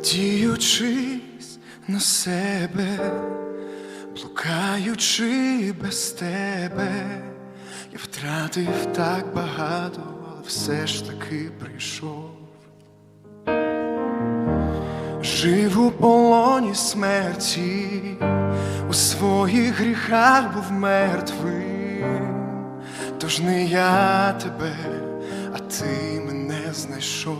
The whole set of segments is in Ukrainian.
Надіючись на себе, блукаючи без тебе, я втратив так багато, але все ж таки прийшов. Жив у полоні смерті, у своїх гріхах був мертвим, тож не я тебе, а ти мене знайшов.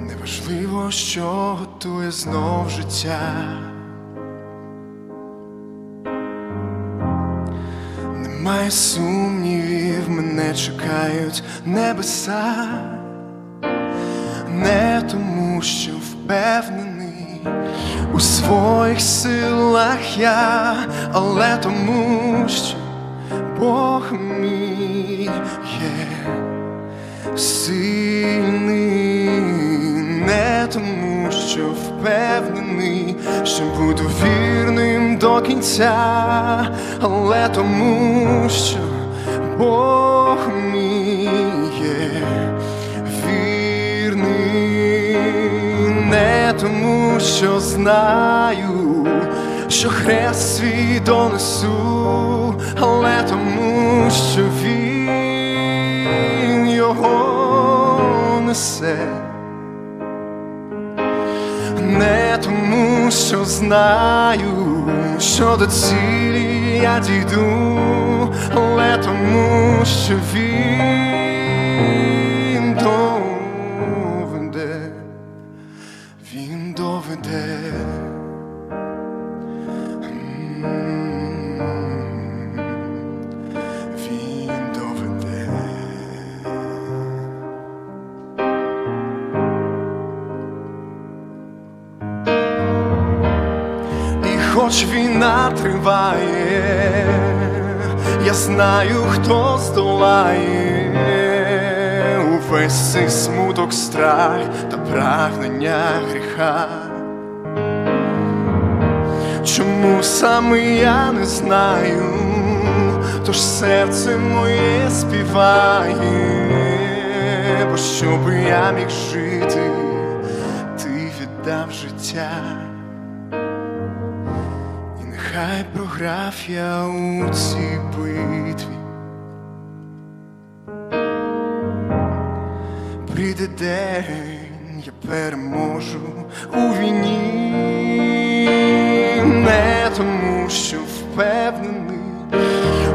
Неважливо, що готує знов життя. Немає сумнівів, мене чекають небеса, не тому, що впевнений у своїх силах я, але тому, що Бог мій є сильний, не тому, що впевнений, що буду вірним до кінця, але тому, що Бог мій тому, що знаю, що хрест свій донесу, але тому, що він його несе. Не тому, що знаю, що до цілі я дійду, але тому, що він хоч війна триває, я знаю, хто здолає увесь цей смуток, страх та прагнення гріха. Чому саме я не знаю, тож серце моє співає, бо щоб я міг жити, ти віддав життя. І нехай програв я у цій битві. Прийде день, я переможу у війні, не тому, що впевнений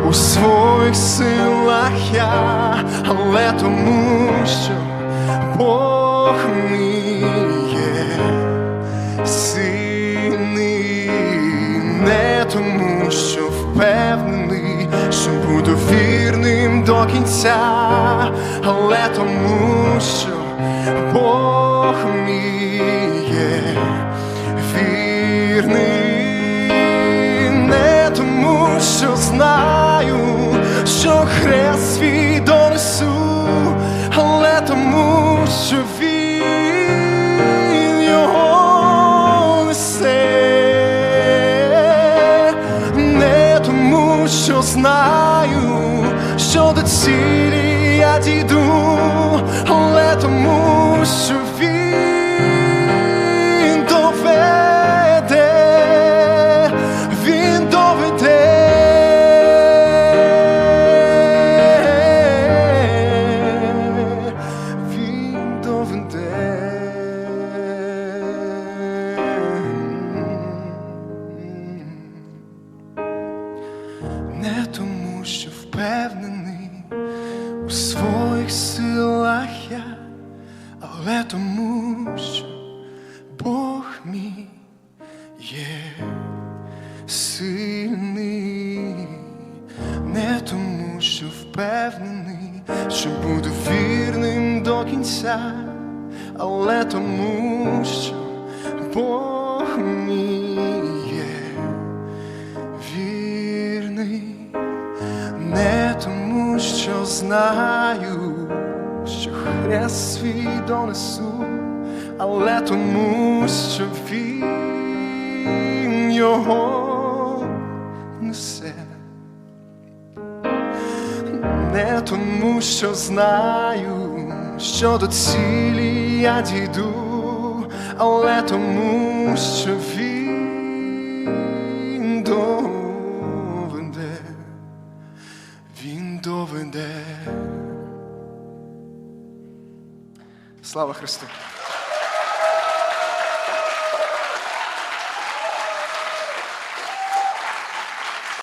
у своїх силах я, але тому, що Бог мій тому, що впевнений, що буду вірним до кінця, але тому, що Бог мій що знаю, що до цілі я дійду, але тому, що він Не тому, що впевнений у своїх силах я, але тому, що Бог мій є сильний, не тому, що впевнений, що буду вірним до кінця, але тому, що Бог мій вірний, не тому, що знаю, що хрест свій донесу, але тому, що він його несе. Не тому, що знаю, що до цілі я дійду, але тому, що він Слава Христу!